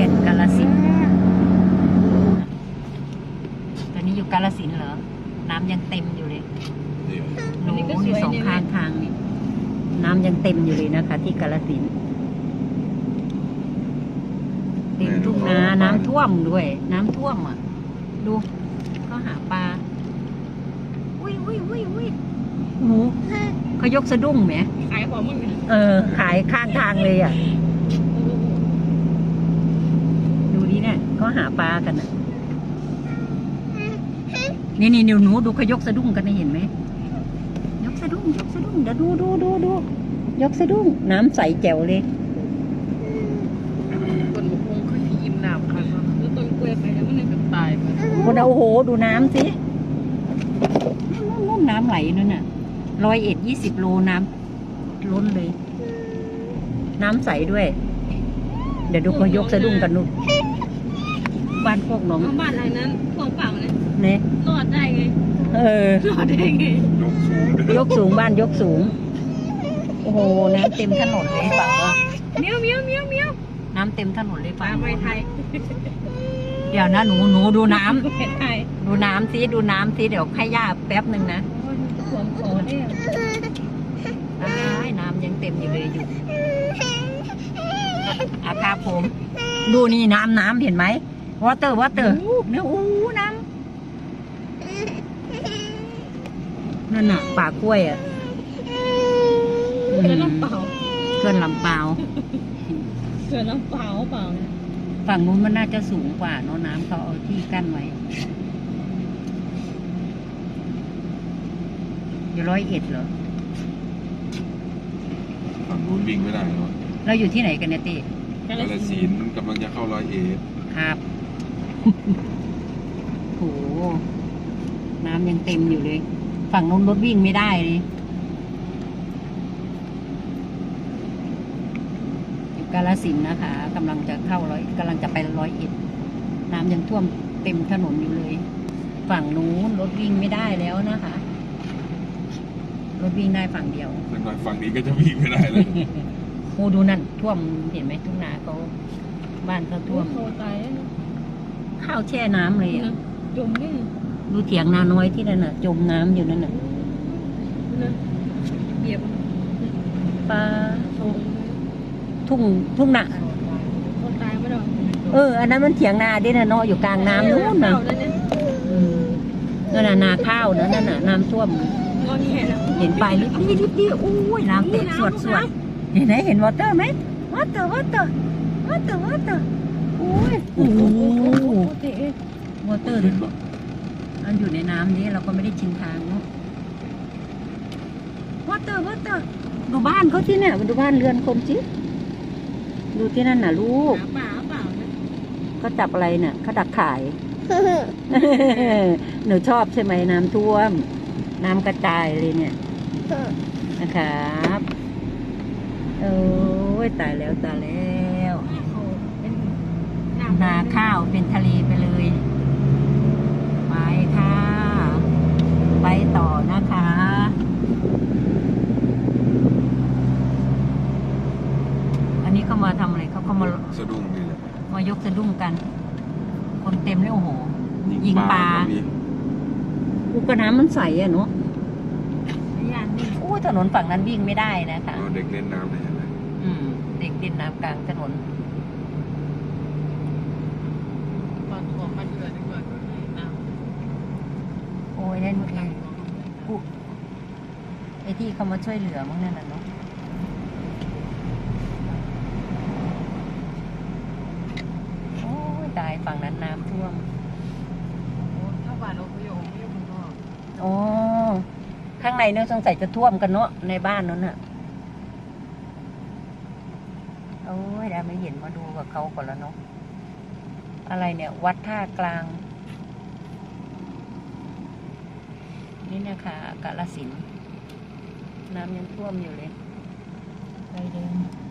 ก่นกาลสินธุ์ตอนนี้อยู่กาลสินธุ์เหรอ น้ำยังเต็มอยู่เลยนี่หนูนี่สองข้างทางนี่น้ำยังเต็มอยู่เลยนะคะ ที่กาลสินธุ์เต็มทุ่งนาน้ำท่วมด้วย น้ำท่วมอะ ดูเขาหาปลาอุ้ยอุ้ยอุ้ยอุ้ยหนูเขายกสะดุ้งไหมขายของมึงเนี่ยเออ ขายข้างทางเลยอะ ดูดิ เนี่ยเขาหาปลากันอะ นี่นี่หนูดูเขายกสะดุ้งกันนะเห็นไหมยกสะดุ้งยกสะดุ้งเดี๋ยวดูดูดูดูยกสะดุ้งน้ำใสแจ๋วเลยคนบุกคงคือที่อิ่มน้ำค่ะแล้วต้นกล้วยไปแล้วมันเลยเป็นตายไปคนเอาโอ้โหดูน้ำสินู่นนู่นน้ำไหลนั่นน่ะร้อยเอ็ดยี่สิบโลน้ำล้นเลย น้ำใสด้วย เดี๋ยวดูเขายกสะดุ้งกันนู่น บ้านพวกน้องเอาบ้านหลังนั้นพวงเปล่าเนี่ยเนี่ยรอดได้ไงเออ รอดได้ไงยกสูงด้วยยกสูงบ้านยกสูง โอ้โห น้ำเต็มถนนเลยฝั่งว่าเมียวเมียวเมียวเมียวน้ำเต็มถนนเลยปลาฝั่งไปไทยเดี๋ยวนะหนูหนูดูน้ำไปไทยดูน้ำสิดูน้ำสิเดี๋ยวให้ย่าแป๊บหนึ่งนะสวมคอเนี่ยอ้ายน้ำยังเต็มอยู่เลยอยู่อาคาผม ดูนี่น้ำน้ำเห็นไหม วอเตอร์วอเตอร์เนี่ยอู้น้ำนั่นน่ะป่ากล้วยอะอืมเกินน้ำเปล่าเกินลำเปล่าเกินน้ำเปล่าเปล่าเนี่ยฝั่งนู้นมันน่าจะสูงกว่าเนอะน้ำเขาเอาที่กั้นไว้อยู่ร้อยเอ็ดเหรอฝั่งนู้นวิ่งไม่ได้หรอกเราอยู่ที่ไหนกันเนี่ยติกากาฬลสิสินนธุ์ธุ์กำลังจะเข้าร้อยเอ็ดครับ โห น้ำยังเต็มอยู่เลย ฝั่งนู้นรถวิ่งไม่ได้เลยอยู่กาลสินธุ์นะคะกำลังจะเข้าร้อยกำลังจะไปร้อยเอ็ดน้ำยังท่วมเต็มถนนอยู่เลย ฝั่งนู้นรถวิ่งไม่ได้แล้วนะคะ รถวิ่งได้ฝั่งเดียวสักหน่อยฝั่งนี้ก็จะวิ่งไม่ได้เลยโอ้ดูนั่นท่วมเห็นไหมทุ่งนาเขาบ้านเขาท่ท่ววมมโคตาย ข้าวแช่น้ำเลยอะจมนี่ดูเถียงนาน้อยที่นั่นน่ะ จมน้ำอยู่นั่นน่ะนะเหยียบปลาชมทุ่งทุ่งนาคนตายไม่ได้เออ อันนั้นมันเถียงนาดิน่ะเนาะอยู่กลางน้ำนู้นน่ะเปล่าเนี่ยอืมนั่นน่ะนาข้าวนะนั่นน่ะน้ำท่วม งอแงแล้วเห็นไปลิบลี่ลิบลี่อุ้ยน้ำเต็มสวดสวดเห็นไหมเห็นวอเตอร์ไหมวอเตอร์วอเตอร์วอเตอร์วอเตอร์ อุ้ยโอ้โหวอเตอร์เห็นปะมันอยู่ในน้ำนี้เราก็ไม่ได้ชินทางเนาะวอเตอร์วอเตอร์ดูบ้านเขาที่เนี่ยดูบ้านเรือนคนสิดูที่นั่นน่ะลูกหาป่าเปล่าเนี่ยเขาจับอะไรเนี่ยเขาดักขายหนูชอบใช่ไหมน้ำท่วม น้ำกระจายเลยเนี่ยนะครับ โอ้ยตายแล้วตายแล้วเป็น นาข้าวเป็นทะเลไปเลยไปค่ะ ไปต่อนะคะอันนี้เขามาทำอะไรเขาก็มาสะดุ้งนี่แหละมายกสะดุ้งกัน คนเต็มเลยโอ้โห ยิงปลาก็มีอุกน้ำมันใสอะเนาะยานนี่อู้ถนนฝั่งนั้นวิ่งไม่ได้นะคะเอาเด็กเล่นน้ำเลยเห็นไหมอืม เด็กเล่นน้ำกลางถนน ปลาตัวปลาเดือดดีกว่าน้ โอ้ย นั่นไงกูไอ้ที่เขามาช่วยเหลือมั้งนั่นน่ะเนาะโอ้ยตายฝั่งนั้นน้ำท่วมำถ้าบ้านเราก็อยู่ไม่อยู่ข้างนอกโอ้ข้างในเนี่ยสงสัยจะท่วมกันเนาะในบ้านนั้นน่ะ โอ้ยเราไม่เห็นมาดูกับเขาก่อนแล้วเนาะอะไรเนี่ย วัดท่ากลาง นี่นะคะกาลสิน น้ำยังท่วมอยู่เลยไปเดิน